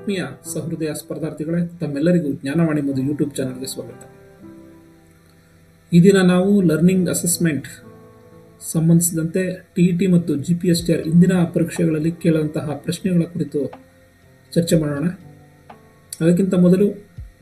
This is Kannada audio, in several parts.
ಆತ್ಮೀಯ ಸಹೃದಯ ಸ್ಪರ್ಧಾರ್ಥಿಗಳೇ, ತಮ್ಮೆಲ್ಲರಿಗೂ ಜ್ಞಾನವಾಣಿ ಮತ್ತು ಯೂಟ್ಯೂಬ್ ಚಾನಲ್ಗೆ ಸ್ವಾಗತ. ಈ ದಿನ ನಾವು ಲರ್ನಿಂಗ್ ಅಸೆಸ್ಮೆಂಟ್ ಸಂಬಂಧಿಸಿದಂತೆ ಟಿ ಇ ಟಿ ಮತ್ತು G P S T R ಇಂದಿನ ಪರೀಕ್ಷೆಗಳಲ್ಲಿ ಕೇಳುವಂತಹ ಪ್ರಶ್ನೆಗಳ ಕುರಿತು ಚರ್ಚೆ ಮಾಡೋಣ. ಅದಕ್ಕಿಂತ ಮೊದಲು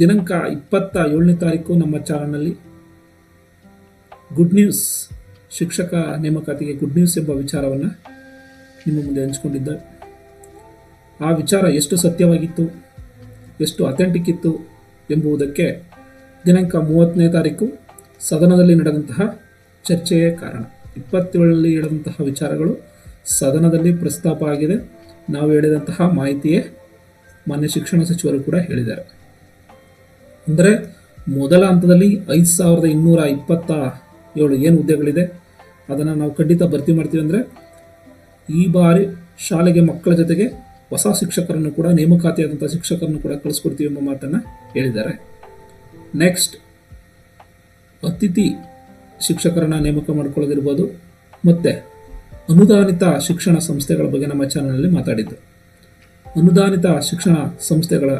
ದಿನಾಂಕ ಇಪ್ಪತ್ತ ಏಳನೇ ತಾರೀಕು ನಮ್ಮ ಚಾನಲ್ನಲ್ಲಿ ಗುಡ್ ನ್ಯೂಸ್ ಶಿಕ್ಷಕ ನೇಮಕಾತಿಗೆ ಗುಡ್ ನ್ಯೂಸ್ ಎಂಬ ವಿಚಾರವನ್ನು ನಿಮ್ಮ ಮುಂದೆ ಹಂಚಿಕೊಂಡಿದ್ದೆ ಆ ವಿಚಾರ ಎಷ್ಟು ಸತ್ಯವಾಗಿತ್ತು, ಎಷ್ಟು ಅಥೆಂಟಿಕ್ ಇತ್ತು ಎಂಬುದಕ್ಕೆ ದಿನಾಂಕ ಮೂವತ್ತನೇ ತಾರೀಕು ಸದನದಲ್ಲಿ ನಡೆದಂತಹ ಚರ್ಚೆಯೇ ಕಾರಣ. ಇಪ್ಪತ್ತೇಳರಲ್ಲಿ ಹೇಳಿದಂತಹ ವಿಚಾರಗಳು ಸದನದಲ್ಲಿ ಪ್ರಸ್ತಾಪ ಆಗಿದೆ. ನಾವು ಹೇಳಿದಂತಹ ಮಾಹಿತಿಯೇ ಮಾನ್ಯ ಶಿಕ್ಷಣ ಸಚಿವರು ಕೂಡ ಹೇಳಿದ್ದಾರೆ. ಅಂದರೆ ಮೊದಲ ಹಂತದಲ್ಲಿ ಐದು ಸಾವಿರದ ಇನ್ನೂರ ಇಪ್ಪತ್ತ ಏಳು ಏನು ಹುದ್ದೆಗಳಿದೆ, ಅದನ್ನು ನಾವು ಖಂಡಿತ ಭರ್ತಿ ಮಾಡ್ತೀವಿ ಅಂದರೆ ಈ ಬಾರಿ ಶಾಲೆಗೆ ಮಕ್ಕಳ ಜೊತೆಗೆ ಹೊಸ ಶಿಕ್ಷಕರನ್ನು ಕೂಡ ನೇಮಕಾತಿಯಾದಂಥ ಶಿಕ್ಷಕರನ್ನು ಕೂಡ ಕಳಿಸ್ಕೊಡ್ತೀವಿ ಎಂಬ ಮಾತನ್ನು ಹೇಳಿದ್ದಾರೆ. ನೆಕ್ಸ್ಟ್ ಅತಿಥಿ ಶಿಕ್ಷಕರನ್ನ ನೇಮಕ ಮಾಡ್ಕೊಳ್ಳೋದಿರ್ಬೋದು, ಮತ್ತು ಅನುದಾನಿತ ಶಿಕ್ಷಣ ಸಂಸ್ಥೆಗಳ ಬಗ್ಗೆ ನಮ್ಮ ಚಾನಲ್ನಲ್ಲಿ ಮಾತಾಡಿದ್ದು. ಅನುದಾನಿತ ಶಿಕ್ಷಣ ಸಂಸ್ಥೆಗಳ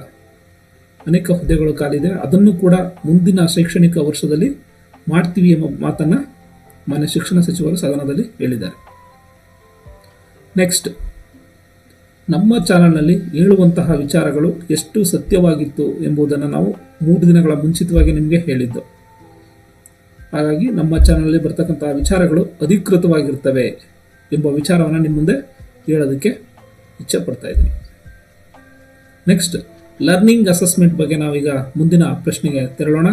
ಅನೇಕ ಹುದ್ದೆಗಳು ಕಾಲಿದೆ. ಅದನ್ನು ಕೂಡ ಮುಂದಿನ ಶೈಕ್ಷಣಿಕ ವರ್ಷದಲ್ಲಿ ಮಾಡ್ತೀವಿ ಎಂಬ ಮಾತನ್ನು ಮಾನ್ಯ ಶಿಕ್ಷಣ ಸಚಿವರು ಸದನದಲ್ಲಿ ಹೇಳಿದ್ದಾರೆ. ನೆಕ್ಸ್ಟ್ ನಮ್ಮ ಚಾನಲ್ನಲ್ಲಿ ಹೇಳುವಂತಹ ವಿಚಾರಗಳು ಎಷ್ಟು ಸತ್ಯವಾಗಿತ್ತು ಎಂಬುದನ್ನು ನಾವು ಮೂರು ದಿನಗಳ ಮುಂಚಿತವಾಗಿ ನಿಮಗೆ ಹೇಳಿದ್ದು. ಹಾಗಾಗಿ ನಮ್ಮ ಚಾನಲ್ನಲ್ಲಿ ಬರ್ತಕ್ಕಂತಹ ವಿಚಾರಗಳು ಅಧಿಕೃತವಾಗಿರ್ತವೆ ಎಂಬ ವಿಚಾರವನ್ನು ನಿಮ್ಮ ಮುಂದೆ ಹೇಳೋದಕ್ಕೆ ಇಚ್ಛೆ ಪಡ್ತಾ ಇದ್ದೀನಿ. ನೆಕ್ಸ್ಟ್ ಲರ್ನಿಂಗ್ ಅಸೆಸ್ಮೆಂಟ್ ಬಗ್ಗೆ ನಾವೀಗ ಮುಂದಿನ ಪ್ರಶ್ನೆಗೆ ತೆರಳೋಣ.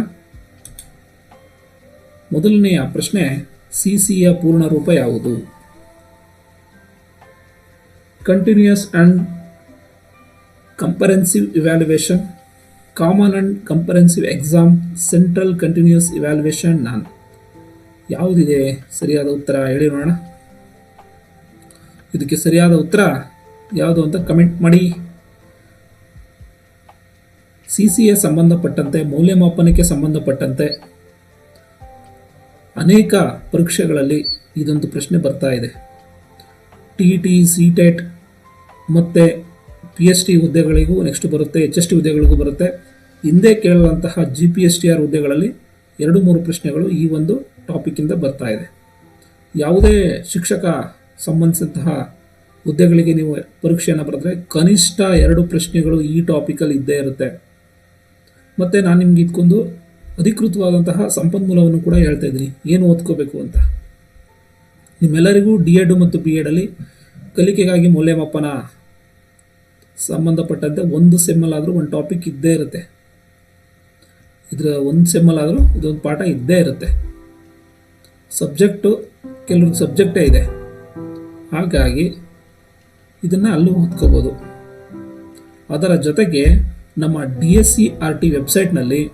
ಮೊದಲನೆಯ ಪ್ರಶ್ನೆ ಸಿ ಸಿಯ ಪೂರ್ಣ ರೂಪ ಯಾವುದು? Continuous and comprehensive evaluation, common and comprehensive exam central continuous evaluation. ನಾನು ಯಾವುದಿದೆ ಸರಿಯಾದ ಉತ್ತರ ಹೇಳಿ ನೋಡೋಣ. ಇದಕ್ಕೆ ಸರಿಯಾದ ಉತ್ತರ ಯಾವುದು ಅಂತ ಕಮೆಂಟ್ ಮಾಡಿ. ಸಿ ಸಿ ಎ ಸಂಬಂಧಪಟ್ಟಂತೆ ಮೌಲ್ಯಮಾಪನಕ್ಕೆ ಸಂಬಂಧಪಟ್ಟಂತೆ ಅನೇಕ ಪರೀಕ್ಷೆಗಳಲ್ಲಿ ಇದೊಂದು ಪ್ರಶ್ನೆ ಬರ್ತಾ ಇದೆ. T E T C TET ಮತ್ತು ಪಿ ಎಚ್ ಟಿ ಹುದ್ದೆಗಳಿಗೂ ನೆಕ್ಸ್ಟ್ ಬರುತ್ತೆ ಎಚ್ ಎಸ್ ಟಿ ಹುದ್ದೆಗಳಿಗೂ ಬರುತ್ತೆ. ಹಿಂದೆ ಕೇಳಲಂತಹ G P S T R ಹುದ್ದೆಗಳಲ್ಲಿ ಎರಡು ಮೂರು ಪ್ರಶ್ನೆಗಳು ಈ ಒಂದು ಟಾಪಿಕ್ಕಿಂದ ಬರ್ತಾ ಇದೆ. ಯಾವುದೇ ಶಿಕ್ಷಕ ಸಂಬಂಧಿಸಿದಂತಹ ಹುದ್ದೆಗಳಿಗೆ ನೀವು ಪರೀಕ್ಷೆಯನ್ನು ಬರೆದ್ರೆ ಕನಿಷ್ಠ ಎರಡು ಪ್ರಶ್ನೆಗಳು ಈ ಟಾಪಿಕಲ್ಲಿ ಇದ್ದೇ ಇರುತ್ತೆ. ಮತ್ತು ನಾನು ನಿಮ್ಗೆ ಇದ್ಕೊಂಡು ಅಧಿಕೃತವಾದಂತಹ ಸಂಪನ್ಮೂಲವನ್ನು ಕೂಡ ಹೇಳ್ತಾ ಇದ್ದೀನಿ. ಏನು ಓದ್ಕೋಬೇಕು ಅಂತ? ನಿಮ್ಮೆಲ್ಲರಿಗೂ ಡಿ ಎಡ್ ಮತ್ತು ಬಿ ಎಡಲ್ಲಿ ಕಲಿಕೆಗಾಗಿ ಮೌಲ್ಯಮಾಪನ ಸಂಬಂಧಪಟ್ಟಂತೆ ಒಂದು ಸೆಮ್ಮಲ್ಲಾದರೂ ಒಂದು ಟಾಪಿಕ್ ಇದ್ದೇ ಇರುತ್ತೆ. ಇದರ ಒಂದು ಸೆಮ್ಮಲ್ಲಾದರೂ ಇದೊಂದು ಪಾಠ ಇದ್ದೇ ಇರುತ್ತೆ. ಸಬ್ಜೆಕ್ಟು ಕೆಲವೊಂದು ಸಬ್ಜೆಕ್ಟೇ ಇದೆ. ಹಾಗಾಗಿ ಇದನ್ನು ಅಲ್ಲೂ ಓದ್ಕೋಬೋದು. ಅದರ ಜೊತೆಗೆ ನಮ್ಮ D S C R T ವೆಬ್ಸೈಟ್ನಲ್ಲಿ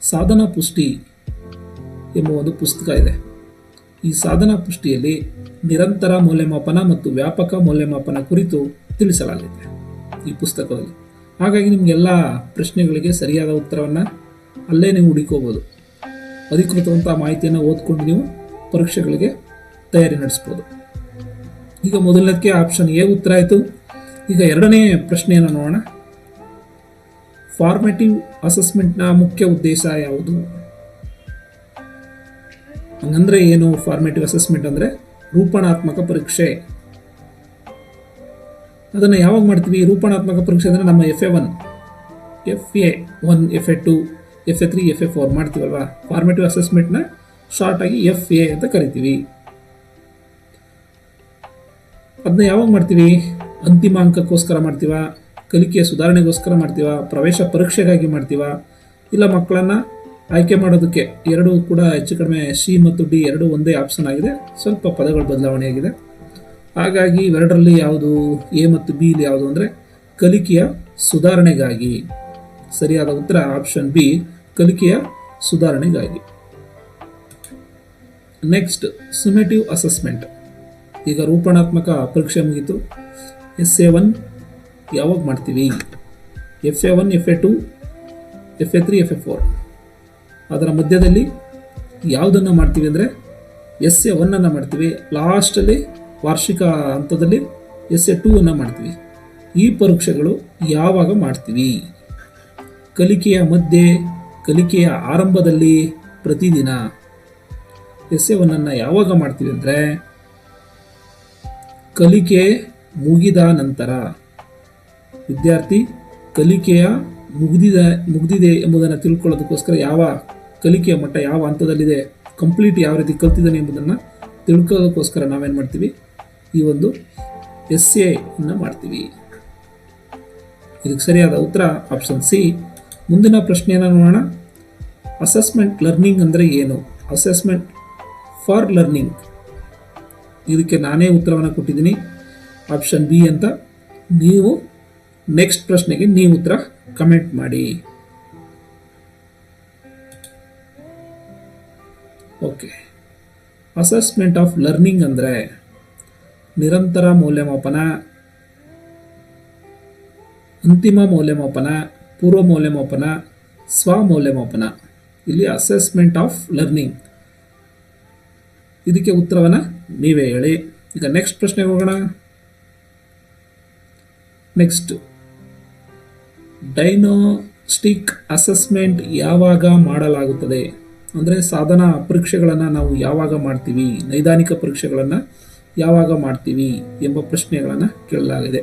ಸಾಧನಾ ಪುಷ್ಟಿ ಎಂಬ ಒಂದು ಪುಸ್ತಕ ಇದೆ. ಈ ಸಾಧನಾ ಪುಷ್ಟಿಯಲ್ಲಿ ನಿರಂತರ ಮೌಲ್ಯಮಾಪನ ಮತ್ತು ವ್ಯಾಪಕ ಮೌಲ್ಯಮಾಪನ ಕುರಿತು ತಿಳಿಸಲಾಗಿದೆ ಈ ಪುಸ್ತಕದಲ್ಲಿ. ಹಾಗಾಗಿ ನಿಮಗೆಲ್ಲ ಪ್ರಶ್ನೆಗಳಿಗೆ ಸರಿಯಾದ ಉತ್ತರವನ್ನು ಅಲ್ಲೇ ನೀವು ಹುಡುಕೋಬೋದು. ಅಧಿಕೃತವಂಥ ಮಾಹಿತಿಯನ್ನು ಓದ್ಕೊಂಡು ನೀವು ಪರೀಕ್ಷೆಗಳಿಗೆ ತಯಾರಿ ನಡೆಸ್ಬೋದು. ಈಗ ಮೊದಲನೇದಕ್ಕೆ ಆಪ್ಷನ್ ಎ ಉತ್ತರ ಆಯಿತು. ಈಗ ಎರಡನೇ ಪ್ರಶ್ನೆಯನ್ನು ನೋಡೋಣ. ಫಾರ್ಮೇಟಿವ್ ಅಸೆಸ್ಮೆಂಟ್ನ ಮುಖ್ಯ ಉದ್ದೇಶ ಯಾವುದು? ಹಂಗಂದ್ರೆ ಏನು ಫಾರ್ಮೇಟಿವ್ ಅಸೆಸ್ಮೆಂಟ್ ಅಂದರೆ ರೂಪಣಾತ್ಮಕ ಪರೀಕ್ಷೆ. ಅದನ್ನು ಯಾವಾಗ ಮಾಡ್ತೀವಿ? ರೂಪಣಾತ್ಮಕ ಪರೀಕ್ಷೆ ಅಂದರೆ ನಮ್ಮ F A one F A one F A two F A three F A four ಮಾಡ್ತೀವಲ್ವಾ? Formative ಅಸೆಸ್ಮೆಂಟ್ನ ಶಾರ್ಟಾಗಿ ಎಫ್ ಎ ಅಂತ ಕರಿತೀವಿ. ಅದನ್ನ ಯಾವಾಗ ಮಾಡ್ತೀವಿ? ಅಂತಿಮ ಅಂಕಕ್ಕೋಸ್ಕರ ಮಾಡ್ತೀವ? ಕಲಿಕೆಯ ಸುಧಾರಣೆಗೋಸ್ಕರ ಮಾಡ್ತೀವ? ಪ್ರವೇಶ ಪರೀಕ್ಷೆಗಾಗಿ ಮಾಡ್ತೀವ? ಇಲ್ಲ ಮಕ್ಕಳನ್ನು ಆಯ್ಕೆ ಮಾಡೋದಕ್ಕೆ ಎರಡೂ ಕೂಡ ಹೆಚ್ಚು ಕಡಿಮೆ ಸಿ ಮತ್ತು ಡಿ ಎರಡೂ ಒಂದೇ ಆಪ್ಷನ್ ಆಗಿದೆ. ಸ್ವಲ್ಪ ಪದಗಳು ಬದಲಾವಣೆಯಾಗಿದೆ ಹಾಗಾಗಿ ಇವೆರಡರಲ್ಲಿ ಯಾವುದು ಎ ಮತ್ತು ಬಿ ಇಲ್ಲಿ ಯಾವುದು ಅಂದರೆ ಕಲಿಕೆಯ ಸುಧಾರಣೆಗಾಗಿ. ಸರಿಯಾದ ಉತ್ತರ ಆಪ್ಷನ್ ಬಿ ಕಲಿಕೆಯ ಸುಧಾರಣೆಗಾಗಿ. ನೆಕ್ಸ್ಟ್ ಸುಮೇಟಿವ್ ಅಸೆಸ್ಮೆಂಟ್ ಈಗ ರೂಪಣಾತ್ಮಕ ಪರೀಕ್ಷೆ ಮುಗಿತು. ಎಸ್ ಎ ಒನ್ ಯಾವಾಗ ಮಾಡ್ತೀವಿ? F A one F A two F A three F A four ಅದರ ಮಧ್ಯದಲ್ಲಿ ಯಾವುದನ್ನು ಮಾಡ್ತೀವಿ ಅಂದರೆ ಎಸ್ ಎ ಒನ್ನನ್ನು ಮಾಡ್ತೀವಿ. ಲಾಸ್ಟಲ್ಲಿ ವಾರ್ಷಿಕ ಹಂತದಲ್ಲಿ ಎಸ್ ಎ ಟೂ ಅನ್ನು ಮಾಡ್ತೀವಿ. ಈ ಪರೀಕ್ಷೆಗಳು ಯಾವಾಗ ಮಾಡ್ತೀವಿ? ಕಲಿಕೆಯ ಮಧ್ಯೆ, ಕಲಿಕೆಯ ಆರಂಭದಲ್ಲಿ ಪ್ರತಿದಿನ ಎಸ್ ಎ ಒನ್ನನ್ನು ಯಾವಾಗ ಮಾಡ್ತೀವಿ ಅಂದರೆ ಕಲಿಕೆ ಮುಗಿದ ನಂತರ. ವಿದ್ಯಾರ್ಥಿ ಕಲಿಕೆಯ ಮುಗಿದಿದೆ ಮುಗಿದಿದೆ ಎಂಬುದನ್ನು ತಿಳ್ಕೊಳ್ಳೋದಕ್ಕೋಸ್ಕರ ಯಾವ ಕಲಿಕೆಯ ಮಟ್ಟ ಯಾವ ಹಂತದಲ್ಲಿದೆ ಕಂಪ್ಲೀಟ್ ಯಾವ ರೀತಿ ಕಲ್ತಿದ್ದಾನೆ ಎಂಬುದನ್ನು ತಿಳ್ಕೊಳ್ಳೋದಕ್ಕೋಸ್ಕರ ನಾವೇನು ಮಾಡ್ತೀವಿ? ಈ ಒಂದು ಎಸ್ ಎನ್ನು ಮಾಡ್ತೀವಿ. ಇದಕ್ಕೆ ಸರಿಯಾದ ಉತ್ತರ ಆಪ್ಷನ್ ಸಿ ಮುಂದಿನ ಪ್ರಶ್ನೆಯನ್ನು ನೋಡೋಣ. ಅಸೆಸ್ಮೆಂಟ್ ಲರ್ನಿಂಗ್ ಅಂದರೆ ಏನು? ಅಸೆಸ್ಮೆಂಟ್ ಫಾರ್ ಲರ್ನಿಂಗ್ ಇದಕ್ಕೆ ನಾನೇ ಉತ್ತರವನ್ನು ಕೊಟ್ಟಿದ್ದೀನಿ. ಆಪ್ಷನ್ ಬಿ ಅಂತ ನೀವು ನೆಕ್ಸ್ಟ್ ಪ್ರಶ್ನೆಗೆ ನೀವು ಉತ್ತರ ಕಮೆಂಟ್ ಮಾಡಿ. ಓಕೆ ಅಸೆಸ್ಮೆಂಟ್ ಆಫ್ ಲರ್ನಿಂಗ್ ಅಂದರೆ ನಿರಂತರ ಮೌಲ್ಯಮಾಪನ, ಅಂತಿಮ ಮೌಲ್ಯಮಾಪನ, ಪೂರ್ವ ಮೌಲ್ಯಮಾಪನ, ಸ್ವ ಮೌಲ್ಯಮಾಪನ. ಇಲ್ಲಿ ಅಸೆಸ್ಮೆಂಟ್ ಆಫ್ ಲರ್ನಿಂಗ್ ಇದಕ್ಕೆ ಉತ್ತರವನ್ನು ನೀವೇ ಹೇಳಿ. ಈಗ ನೆಕ್ಸ್ಟ್ ಪ್ರಶ್ನೆಗೆ ಹೋಗೋಣ. ನೆಕ್ಸ್ಟ್ ಡೈನೋಸ್ಟಿಕ್ ಅಸೆಸ್ಮೆಂಟ್ ಯಾವಾಗ ಮಾಡಲಾಗುತ್ತದೆ? ಅಂದರೆ ಸಾಧನ ಪರೀಕ್ಷೆಗಳನ್ನು ನಾವು ಯಾವಾಗ ಮಾಡ್ತೀವಿ, ನೈದಾನಿಕ ಪರೀಕ್ಷೆಗಳನ್ನು ಯಾವಾಗ ಮಾಡ್ತೀವಿ ಎಂಬ ಪ್ರಶ್ನೆಗಳನ್ನು ಕೇಳಲಾಗಿದೆ.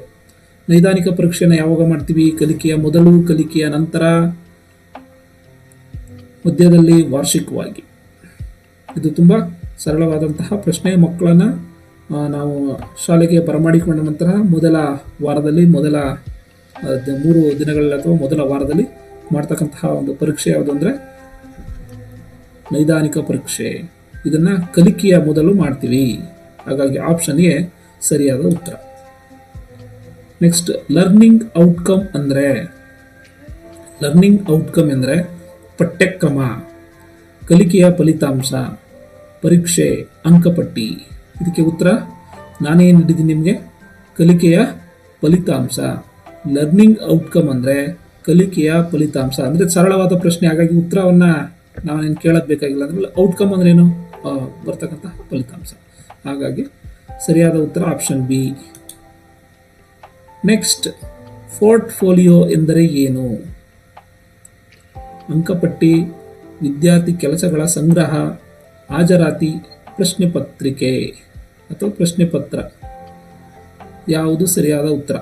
ನೈದಾನಿಕ ಪರೀಕ್ಷೆನ ಯಾವಾಗ ಮಾಡ್ತೀವಿ, ಕಲಿಕೆಯ ಮೊದಲು, ಕಲಿಕೆಯ ನಂತರ? ಮಧ್ಯದಲ್ಲಿ, ವಾರ್ಷಿಕವಾಗಿ. ಇದು ತುಂಬ ಸರಳವಾದಂತಹ ಪ್ರಶ್ನೆ. ಮಕ್ಕಳನ್ನು ನಾವು ಶಾಲೆಗೆ ಬರಮಾಡಿಕೊಂಡ ನಂತರ ಮೊದಲ ವಾರದಲ್ಲಿ, ಮೊದಲ ಮೂರು ದಿನಗಳಲ್ಲಿ ಅಥವಾ ಮೊದಲ ವಾರದಲ್ಲಿ ಮಾಡ್ತಕ್ಕಂತಹ ಒಂದು ಪರೀಕ್ಷೆ ಯಾವುದು ಅಂದರೆ ನೈದಾನಿಕ ಪರೀಕ್ಷೆ. ಇದನ್ನು ಕಲಿಕೆಯ ಮೊದಲು ಮಾಡ್ತೀವಿ. ಹಾಗಾಗಿ ಆಪ್ಷನ್ ಎ ಸರಿಯಾದ ಉತ್ತರ. ನೆಕ್ಸ್ಟ್ ಲರ್ನಿಂಗ್ ಔಟ್ಕಮ್ ಅಂದರೆ ಲರ್ನಿಂಗ್ ಔಟ್ಕಮ್ ಎಂದರೆ ಪಠ್ಯಕ್ರಮ, ಕಲಿಕೆಯ ಫಲಿತಾಂಶ, ಪರೀಕ್ಷೆ, ಅಂಕಪಟ್ಟಿ. ಇದಕ್ಕೆ ಉತ್ತರ ನಾನೇ ನೀಡಿದ್ದೀನಿ ನಿಮಗೆ. ಕಲಿಕೆಯ ಫಲಿತಾಂಶ. ಲರ್ನಿಂಗ್ ಔಟ್ಕಮ್ ಅಂದರೆ ಕಲಿಕೆಯ ಫಲಿತಾಂಶ. ಅಂದರೆ ಸರಳವಾದ ಪ್ರಶ್ನೆ, ಹಾಗಾಗಿ ಉತ್ತರವನ್ನು ನಾವೇನು ಕೇಳೋದು ಬೇಕಾಗಿಲ್ಲ ಅಂದ್ರೆ ಔಟ್ಕಮ್ ಅಂದ್ರೆ ಏನು? ಬರ್ತಕ್ಕಂಥ ಫಲಿತಾಂಶ. ಹಾಗಾಗಿ ಸರಿಯಾದ ಉತ್ತರ ಆಪ್ಷನ್ ಬಿ ನೆಕ್ಸ್ಟ್ ಪೋರ್ಟ್ಫೋಲಿಯೋ ಎಂದರೆ ಏನು? ಅಂಕಪಟ್ಟಿ, ವಿದ್ಯಾರ್ಥಿ ಕೆಲಸಗಳ ಸಂಗ್ರಹ, ಹಾಜರಾತಿ, ಪ್ರಶ್ನೆ ಪತ್ರಿಕೆ ಅಥವಾ ಪ್ರಶ್ನೆ ಪತ್ರ. ಯಾವುದು ಸರಿಯಾದ ಉತ್ತರ?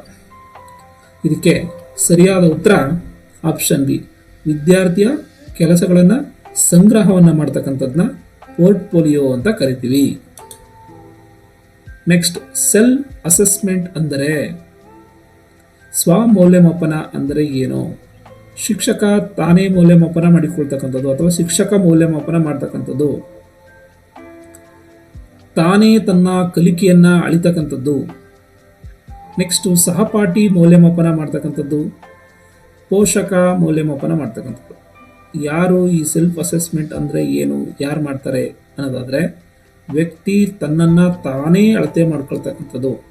ಇದಕ್ಕೆ ಸರಿಯಾದ ಉತ್ತರ ಆಪ್ಷನ್ ಬಿ ವಿದ್ಯಾರ್ಥಿಯ ಕೆಲಸಗಳನ್ನು ಸಂಗ್ರಹವನ್ನು ಮಾಡ್ತಕ್ಕಂಥದ್ದನ್ನ ಪೋರ್ಟ್ಫೋಲಿಯೋ ಅಂತ ಕರಿತೀವಿ. ನೆಕ್ಸ್ಟ್ ಸೆಲ್ ಅಸೆಸ್ಮೆಂಟ್ ಅಂದರೆ ಸ್ವ ಮೌಲ್ಯಮಾಪನ ಅಂದರೆ ಏನು? ಶಿಕ್ಷಕ ತಾನೇ ಮೌಲ್ಯಮಾಪನ ಮಾಡಿಕೊಳ್ತಕ್ಕಂಥದ್ದು ಅಥವಾ ಶಿಕ್ಷಕ ಮೌಲ್ಯಮಾಪನ ಮಾಡ್ತಕ್ಕಂಥದ್ದು. ತಾನೇ ತನ್ನ ಕಲಿಕೆಯನ್ನು ಅಳಿತಕ್ಕಂಥದ್ದು. ನೆಕ್ಸ್ಟು ಸಹಪಾಠಿ ಮೌಲ್ಯಮಾಪನ ಮಾಡ್ತಕ್ಕಂಥದ್ದು. ಪೋಷಕ ಮೌಲ್ಯಮಾಪನ ಮಾಡ್ತಕ್ಕಂಥದ್ದು. ಯಾರು ಈ ಸೆಲ್ಫ್ ಅಸೆಸ್ಮೆಂಟ್ ಅಂದರೆ ಏನು, ಯಾರು ಮಾಡ್ತಾರೆ ಅನ್ನೋದಾದರೆ, ವ್ಯಕ್ತಿ ತನ್ನನ್ನು ತಾನೇ ಅಳತೆ ಮಾಡ್ಕೊಳ್ತಕ್ಕಂಥದ್ದು.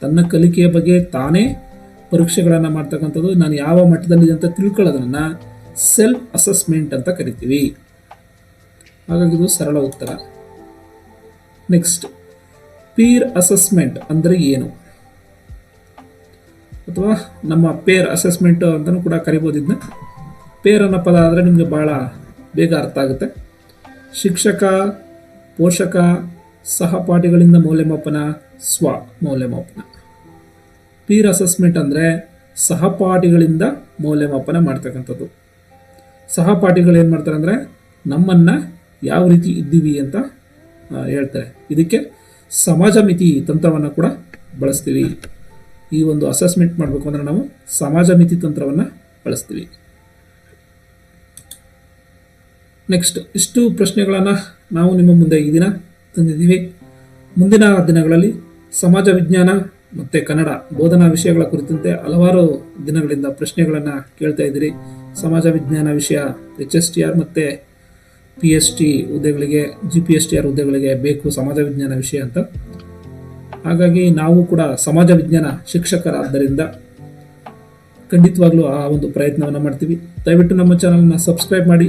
ತನ್ನ ಕಲಿಕೆಯ ಬಗ್ಗೆ ತಾನೇ ಪರೀಕ್ಷೆಗಳನ್ನು ಮಾಡ್ತಕ್ಕಂಥದ್ದು. ನಾನು ಯಾವ ಮಟ್ಟದಲ್ಲಿದೆ ಅಂತ ತಿಳ್ಕೊಳ್ಳೋದನ್ನು ಸೆಲ್ಫ್ ಅಸೆಸ್ಮೆಂಟ್ ಅಂತ ಕರಿತೀವಿ. ಹಾಗಾಗಿ ಇದು ಸರಳ ಉತ್ತರ. ನೆಕ್ಸ್ಟ್ ಪೀರ್ ಅಸೆಸ್ಮೆಂಟ್ ಅಂದರೆ ಏನು? ಅಥವಾ ನಮ್ಮ ಪೇರ್ ಅಸೆಸ್ಮೆಂಟ್ ಅಂತಲೂ ಕೂಡ ಕರಿಬೋದು ಇದನ್ನ ಪೇರ್ ಅನ್ನೋ ಪದ ಆದರೆ ನಿಮಗೆ ಭಾಳ ಬೇಗ ಅರ್ಥ ಆಗುತ್ತೆ. ಶಿಕ್ಷಕ, ಪೋಷಕ, ಸಹಪಾಠಿಗಳಿಂದ ಮೌಲ್ಯಮಾಪನ, ಸ್ವ ಮೌಲ್ಯಮಾಪನ. ಪೀರ್ ಅಸೆಸ್ಮೆಂಟ್ ಅಂದರೆ ಸಹಪಾಠಿಗಳಿಂದ ಮೌಲ್ಯಮಾಪನ ಮಾಡ್ತಕ್ಕಂಥದ್ದು. ಸಹಪಾಠಿಗಳು ಏನು ಮಾಡ್ತಾರೆ ಅಂದರೆ ನಮ್ಮನ್ನು ಯಾವ ರೀತಿ ಇದ್ದೀವಿ ಅಂತ ಹೇಳ್ತಾರೆ. ಇದಕ್ಕೆ ಸಮಾಜ ಮಿತಿ ತಂತ್ರವನ್ನು ಕೂಡ ಬಳಸ್ತೀವಿ. ಈ ಒಂದು ಅಸೆಸ್ಮೆಂಟ್ ಮಾಡಬೇಕು ಅಂದರೆ ನಾವು ಸಮಾಜ ಮಿತಿ ತಂತ್ರವನ್ನು ಬಳಸ್ತೀವಿ. ನೆಕ್ಸ್ಟ್ ಇಷ್ಟು ಪ್ರಶ್ನೆಗಳನ್ನು ನಾವು ನಿಮ್ಮ ಮುಂದೆ ಈ ದಿನ ತಂದಿದ್ದೀವಿ. ಮುಂದಿನ ದಿನಗಳಲ್ಲಿ ಸಮಾಜ ವಿಜ್ಞಾನ ಮತ್ತು ಕನ್ನಡ ಬೋಧನಾ ವಿಷಯಗಳ ಕುರಿತಂತೆ ಹಲವಾರು ದಿನಗಳಿಂದ ಪ್ರಶ್ನೆಗಳನ್ನು ಕೇಳ್ತಾ ಇದ್ದೀರಿ. ಸಮಾಜ ವಿಜ್ಞಾನ ವಿಷಯ ಎಚ್ ಎಸ್ ಟಿ ಆರ್ ಮತ್ತು ಪಿ ಎಸ್ ಟಿ ಹುದ್ದೆಗಳಿಗೆ G P S T R ಹುದ್ದೆಗಳಿಗೆ ಬೇಕು ಸಮಾಜ ವಿಜ್ಞಾನ ವಿಷಯ ಅಂತ. ಹಾಗಾಗಿ ನಾವು ಕೂಡ ಸಮಾಜ ವಿಜ್ಞಾನ ಶಿಕ್ಷಕರಾದ್ದರಿಂದ ಖಂಡಿತವಾಗ್ಲೂ ಆ ಒಂದು ಪ್ರಯತ್ನವನ್ನು ಮಾಡ್ತೀವಿ. ದಯವಿಟ್ಟು ನಮ್ಮ ಚಾನಲ್ನ ಸಬ್ಸ್ಕ್ರೈಬ್ ಮಾಡಿ.